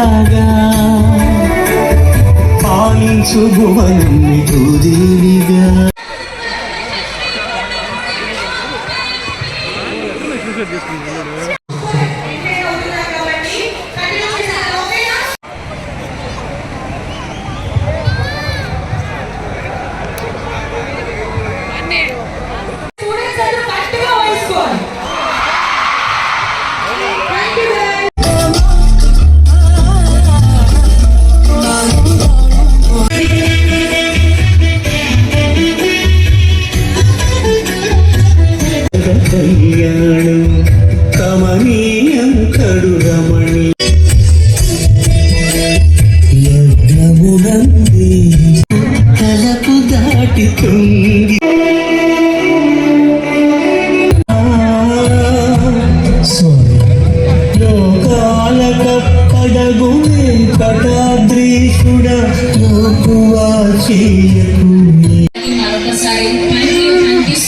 రాగా పాలించు భువనం దేవిగా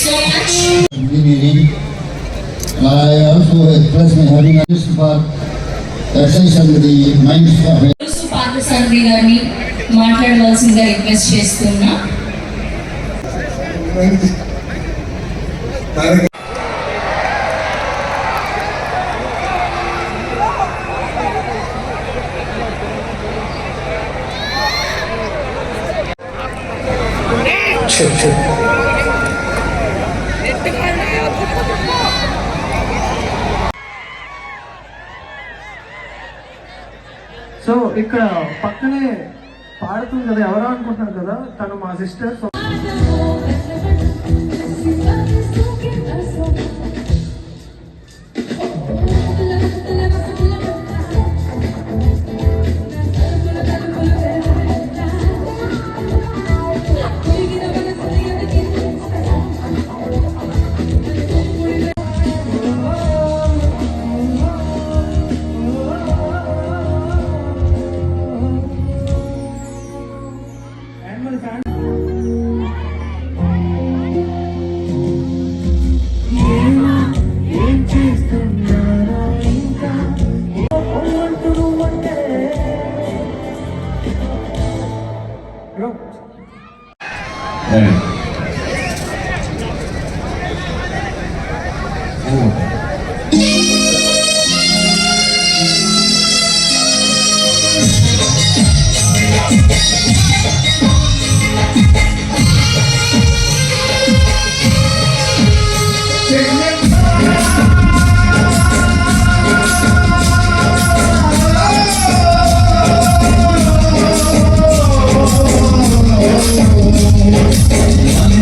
so much meeting. I also express my happiness for exercise of the minds of Yesu Parthasarathi గారిని మాట్లాడవలసిందిగా రిక్వెస్ట్ చేస్తున్నా చెప్పు చెప్పు సో ఇక్కడ పక్కనే పాడుతుంది కదా ఎవరో అనుకుంటున్నారు కదా తను మా సిస్టర్ Yeah.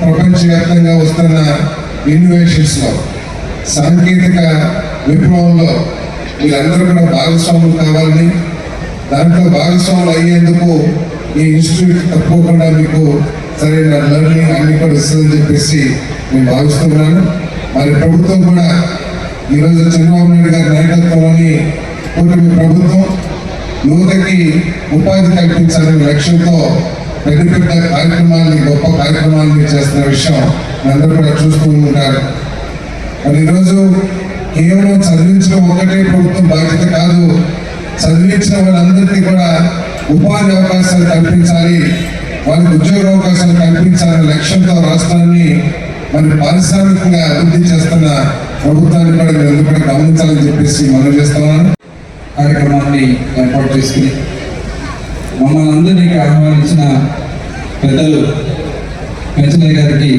ప్రపంచవ్యాప్తంగా వస్తున్న ఇన్నోవేషన్స్లో సాంకేతిక విప్లవంలో వీళ్ళందరూ కూడా భాగస్వాములు కావాలని దాంట్లో భాగస్వాములు అయ్యేందుకు ఈ ఇన్స్టిట్యూట్ తప్పకుండా మీకు సరైన లెర్నింగ్ అన్ని కూడా ఇస్తుందని చెప్పేసి నేను భావిస్తున్నాను. మరి ప్రభుత్వం కూడా ఈరోజు చంద్రబాబు నాయుడు గారి నాయకత్వంలోని కూటమి ప్రభుత్వం యువతకి ఉపాధి కల్పించాలనే లక్ష్యంతో పెద్ద పెద్ద కార్యక్రమాలని గొప్ప కార్యక్రమాలని చేస్తున్న విషయం అందరూ కూడా చూస్తూ ఉంటారు. మరి ఈరోజు కేవలం చదివించడం ఒకటే ప్రభుత్వం బాధ్యత కాదు చదివించిన వాళ్ళందరికీ కూడా ఉపాధి అవకాశాలు కల్పించాలి వాళ్ళకి ఉద్యోగ అవకాశాలు కల్పించాలనే లక్ష్యంతో రాష్ట్రాన్ని మరి పారిశ్రామికంగా అభివృద్ధి చేస్తున్న ప్రభుత్వాన్ని కూడా మీరు కూడా గమనించాలని చెప్పేసి మనం చేస్తున్నాను కార్యక్రమాన్ని ఏర్పాటు చేసుకుని మమ్మల్ని అందరినీ ఆహ్వానించిన పెద్దలు పెంచలయ్య గారికి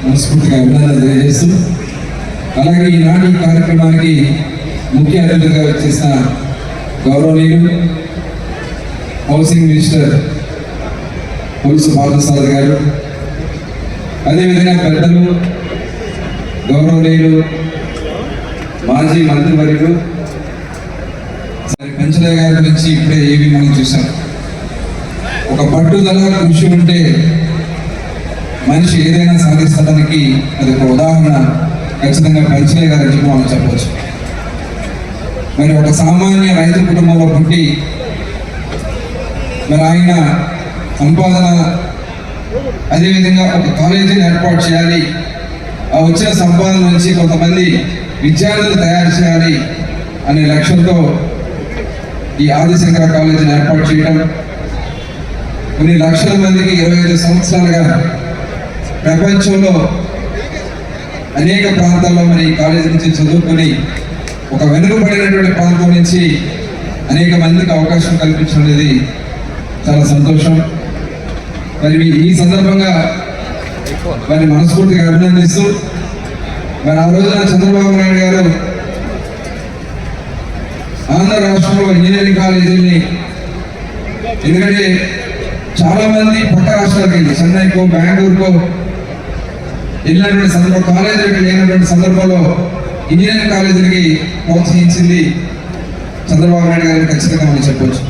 మనస్ఫూర్తిగా అభినందనలు తెలియజేస్తూ అలాగే ఈనాటి ఈ కార్యక్రమానికి ముఖ్య అతిథిగా వచ్చేసిన గౌరవనీయులు హౌసింగ్ మినిస్టర్ పోలీసు పార్థసారథి గారు అదేవిధంగా పెద్దలు గౌరవనీయులు మాజీ మంత్రివర్యులు సరే పెంచలయ్య గారి గురించి ఇప్పుడే ఏవి మనం చూసాం ఒక పట్టుదల కృషి ఉంటే మనిషి ఏదైనా సాధిస్తానికి అది ఒక ఉదాహరణ ఖచ్చితంగా పెంచలయ్య గారి మనం చెప్పవచ్చు మరి ఒక సామాన్య రైతు కుటుంబంలో పుట్టి మరి ఆయన సంపాదన అదేవిధంగా ఒక కాలేజీని ఏర్పాటు చేయాలి ఆ వచ్చిన సంపాదన నుంచి కొంతమంది విద్యార్థులు తయారు చేయాలి అనే లక్ష్యంతో ఈ ఆదిశంకర కాలేజీని ఏర్పాటు చేయడం కొన్ని లక్షల మందికి ఇరవై ఐదు సంవత్సరాలుగా ప్రపంచంలో అనేక ప్రాంతాల్లో మరి ఈ కాలేజీ నుంచి చదువుకొని ఒక వెనుకబడినటువంటి ప్రాంతం నుంచి అనేక మందికి అవకాశం కల్పించడం అనేది చాలా సంతోషం. మరి ఈ- సందర్భంగా వారిని మనస్ఫూర్తిగా అభినందిస్తూ మరి ఆ రోజున చంద్రబాబు నాయుడు గారు ఆంధ్ర రాష్ట్రంలో ఇంజనీరింగ్ కాలేజీని ఎందుకంటే చాలా మంది పక్క రాష్ట్రాలకు వెళ్ళి చెన్నైకో బెంగళూరుకో వెళ్ళినటువంటి సందర్భం కాలేజీలకు లేనటువంటి సందర్భంలో ఇంజనీరింగ్ కాలేజీలకి ప్రోత్సహించింది చంద్రబాబు నాయుడు గారిని ఖచ్చితంగా మనం చెప్పొచ్చు.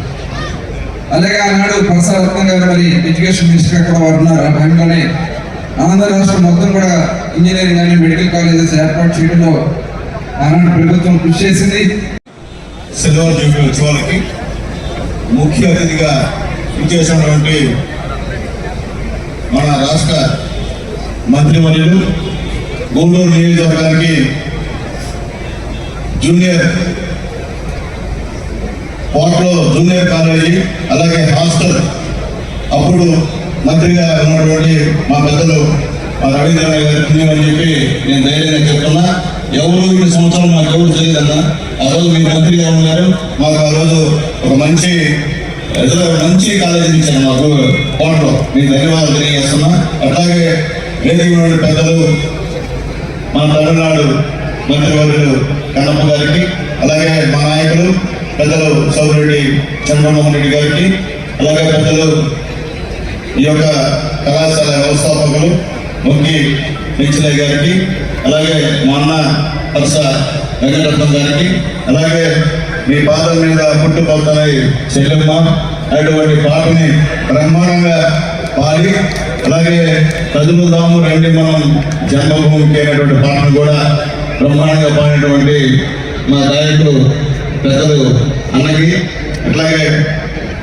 అలాగే ఆనాడు పరస గారు మరి ఎడ్యుకేషన్ మినిస్టర్గా కూడా వారు ఉన్నారు. ఆ టైంలోనే ఆంధ్ర రాష్ట్రం మొత్తం కూడా ఇంజనీరింగ్ కానీ మెడికల్ కాలేజెస్ ఏర్పాటు చేయడంలో ఆనాడు ప్రభుత్వం కృషి చేసింది. సిల్వర్ జూబ్లీ ఉత్సవాలకి ముఖ్య అతిథిగా ఇచ్చేసినటువంటి మన రాష్ట్ర మంత్రివర్యులు గూడూరు నియోజకవర్గానికి జూనియర్ పోర్ట్లో జూనియర్ కాలేజీ అలాగే హాస్టల్ అప్పుడు మంత్రిగా ఉన్నటువంటి మా పెద్దలు మా రవీంద్ర గారి అని చెప్పి నేను ధైర్యంగా చెప్తున్నా. ఎవరు ఇన్ని సంవత్సరం మాకు ఎవరు తెలియదన్నా ఆ రోజు మీరు మంత్రిగా ఉన్నారు. మాకు ఆ రోజు ఒక మంచి ఏదో మంచి కాలేజీ ఇచ్చారు మాకు పోర్ట్లో మీకు ధన్యవాదాలు తెలియజేస్తున్నా. అట్లాగే వేదిక పెద్దలు మన తమిళనాడు మంత్రివర్యులు కన్నప్ప గారికి అలాగే మా నాయకులు పెద్దలు సౌరెడ్డి చంద్రమోహన్ రెడ్డి గారికి అలాగే పెద్దలు ఈ యొక్క కళాశాల వ్యవస్థాపకులు మొక్కి పెంచలయ్య గారికి అలాగే మా అన్న పరస వెంకటరత్నం గారికి అలాగే మీ పాదం మీద పుట్టుకొస్తున్నాయి చెల్లెమ్మ అటువంటి పాటని బ్రహ్మాండంగా పాడి అలాగే చదువుదాము రండి మనం జన్మభూమికి అయినటువంటి పాటను కూడా బ్రహ్మాండంగా పాడినటువంటి మా గాయకుడు పెద్దలు అన్నకి అట్లాగే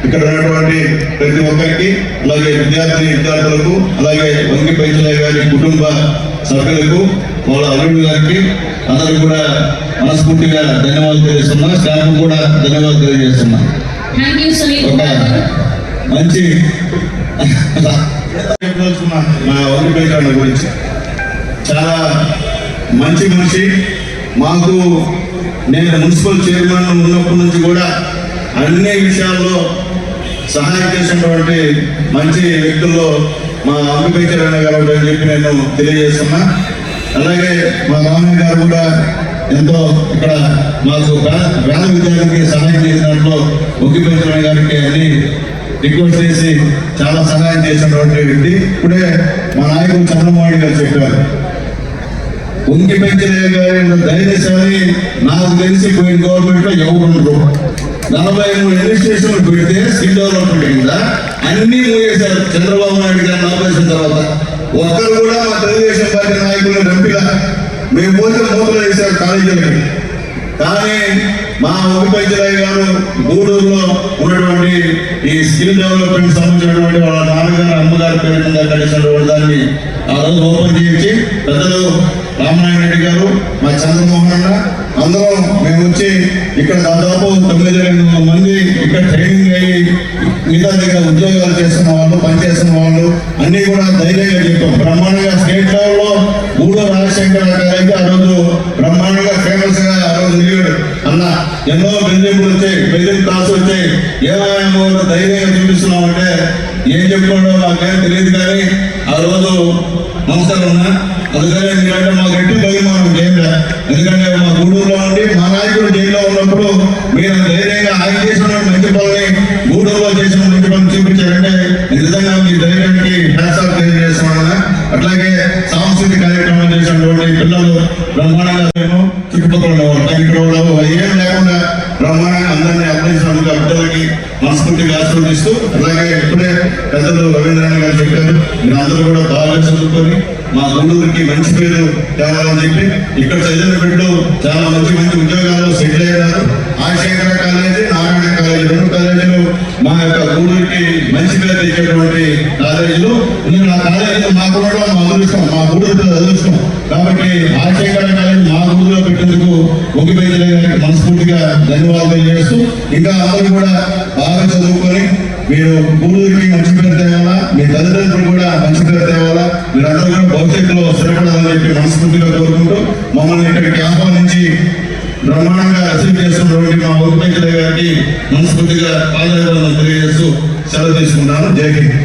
ఇక్కడ ఉన్నటువంటి ప్రతి ఒక్కరికి అలాగే విద్యార్థి విద్యార్థులకు అలాగే వంగి పెంచలయ్య గారి కుటుంబ సభ్యులకు వాళ్ళ అల్లుడు గారికి అందరికి కూడా మనస్ఫూర్తిగా ధన్యవాదాలు తెలియజేస్తున్నా. స్టాఫ్ కూడా ధన్యవాదాలు తెలియజేస్తున్నా. ఒక. మంచి చెప్పదలుచుకున్నా నా వంగి పెంచడం గురించి. చాలా మంచి మనిషి. మాకు నేను మున్సిపల్ చైర్మన్ ఉన్నప్పటి నుంచి కూడా అన్ని విషయాల్లో సహాయం చేసినటువంటి మంచి వ్యక్తుల్లో మా అంబికైచరణ గారు అని చెప్పి నేను తెలియజేస్తున్నా. అలాగే మా రామయ్య గారు కూడా ఎంతో ఇక్కడ మాకు పేద విద్యార్థికి సహాయం చేసినట్లు ముఖ్యమంత్రి గారికి అని రిక్వెస్ట్ చేసి చాలా సహాయం చేసినటువంటి వ్యక్తి. ఇప్పుడే మా నాయకుడు చంద్రమోహన్ గారు చెప్పారు. ఉంకి పెంచలే గారి ధైర్యశాలి నాకు తెలిసి పోయిన గవర్నమెంట్లో ఎవరు నలభై మూడు అడ్మినిస్ట్రేషన్ పెడితే స్కిల్ డెవలప్మెంట్ కింద అన్ని మూసేశారు చంద్రబాబు నాయుడు గారిని ఆపేసిన తర్వాత. ఒక్కరు కూడా మా తెలుగుదేశం పార్టీ నాయకులను రంపిలా మేము పోతే మూతలు వేశారు కాలేజీలకి. కానీ మా ఉపైద్యులయ్య గారు గూడూరులో ఉన్నటువంటి ఈ స్కిల్ డెవలప్మెంట్ సంబంధించినటువంటి వాళ్ళ నాన్నగారు అమ్మగారి పేరు మీద కలిసినటువంటి దాన్ని ఆ రోజు ఓపెన్ చేయించి పెద్దలు రామనారాయణ రెడ్డి గారు మా చంద్రమోహన్ అన్న అందరం మేము వచ్చి ఇక్కడ దాదాపు తొమ్మిది రెండు వందల మంది ఇక్కడ ట్రైనింగ్ అయ్యి మిగతా దగ్గర ఉద్యోగాలు చేస్తున్న వాళ్ళు పనిచేస్తున్న వాళ్ళు అన్ని కూడా ధైర్యంగా చెప్తాం. బ్రహ్మాండంగా స్టేట్ లెవెల్లో ఊళ్ళో రాజశేఖర గారికి ఆ రోజు బ్రహ్మాండంగా ఫేమస్గా ఆ రోజు నిలిగాడు. అన్న ఎన్నో బెదిరింపులు వచ్చాయి బెదిరింపు కాల్స్ వచ్చాయి. ఏమైనా ధైర్యంగా చూపిస్తున్నాం అంటే ఏం చెప్పుకోవడం మాకేం తెలియదు కానీ ఆ రోజు నమస్కారం అన్నా. అందుకనే ఎందుకంటే మాకు ఎట్టి భయం మనం చేయలే ఎందుకంటే మా గూడూరులో ఉండి మా నాయకుడు జైల్లో ఉన్నప్పుడు మీరు ధైర్యంగా ఆయన చేసిన మంచి పనులని గూడూరులో చేసిన మంచి పనులు చూపించారంటే నిజంగా మీ ధైర్యానికి హ్యాసాలు తెలియజేస్తున్నాను. అట్లాగే సాంస్కృతిక కార్యక్రమం చేసినటువంటి పిల్లలు బ్రహ్మాండంగా మేము చుట్టుపక్కల ఉండేవాళ్ళు ఇక్కడ ఏం లేకుండా బ్రహ్మాండంగా అందరినీ అభినందించినందుకు ఆ బిడ్డలకి మనస్ఫూర్తిగా ఆశీర్వదిస్తూ అలాగే ఇప్పుడే పెద్దలు రవీంద్రనాథ్ గారు చెప్పారు మీరు అందరూ కూడా బాగా చదువుకొని మా గుండూరుకి మంచి పేరు తేవాలని చెప్పి ఇక్కడ చదివిన బిడ్డలు చాలా మంచి మంచి ఉద్యోగాలు సెటిల్ అయ్యారు ఆశేఖర కాలేజీ నారాయణ కాలేజీ రెండు కాలేజీలు మా యొక్క గూడూరుకి మంచి పేరు తెచ్చేటువంటి కాలేజీలు. నేను ఆ కాలేజీలో మా కూడా మా అదృష్టం మా గూడూరు అదృష్టం కాబట్టి ఆశేఖర కాలేజీ మా గూడూరులో పెట్టేందుకు ముగిపోయింది గారికి మనస్ఫూర్తిగా ధన్యవాదాలు చేస్తూ ఇంకా అందరూ కూడా బాగా చదువుకొని మీరు గూడూరుకి మంచి పేరు తేవాలా? మీ తల్లిదండ్రులు కూడా మంచి పేరు తేవాలా? మీరందరూ కూడా భవిష్యత్తులో స్థిరపడాలని చెప్పి మనస్ఫూర్తిగా కోరుకుంటూ మమ్మల్ని ఇక్కడికి ఆహ్వానించి బ్రహ్మాండంగా అసలు చేస్తున్నటువంటి మా ఊరి గారికి మనస్ఫూర్తిగా పాదాలను తెలియజేస్తూ సెలవు తీసుకున్నాను జై హింద్.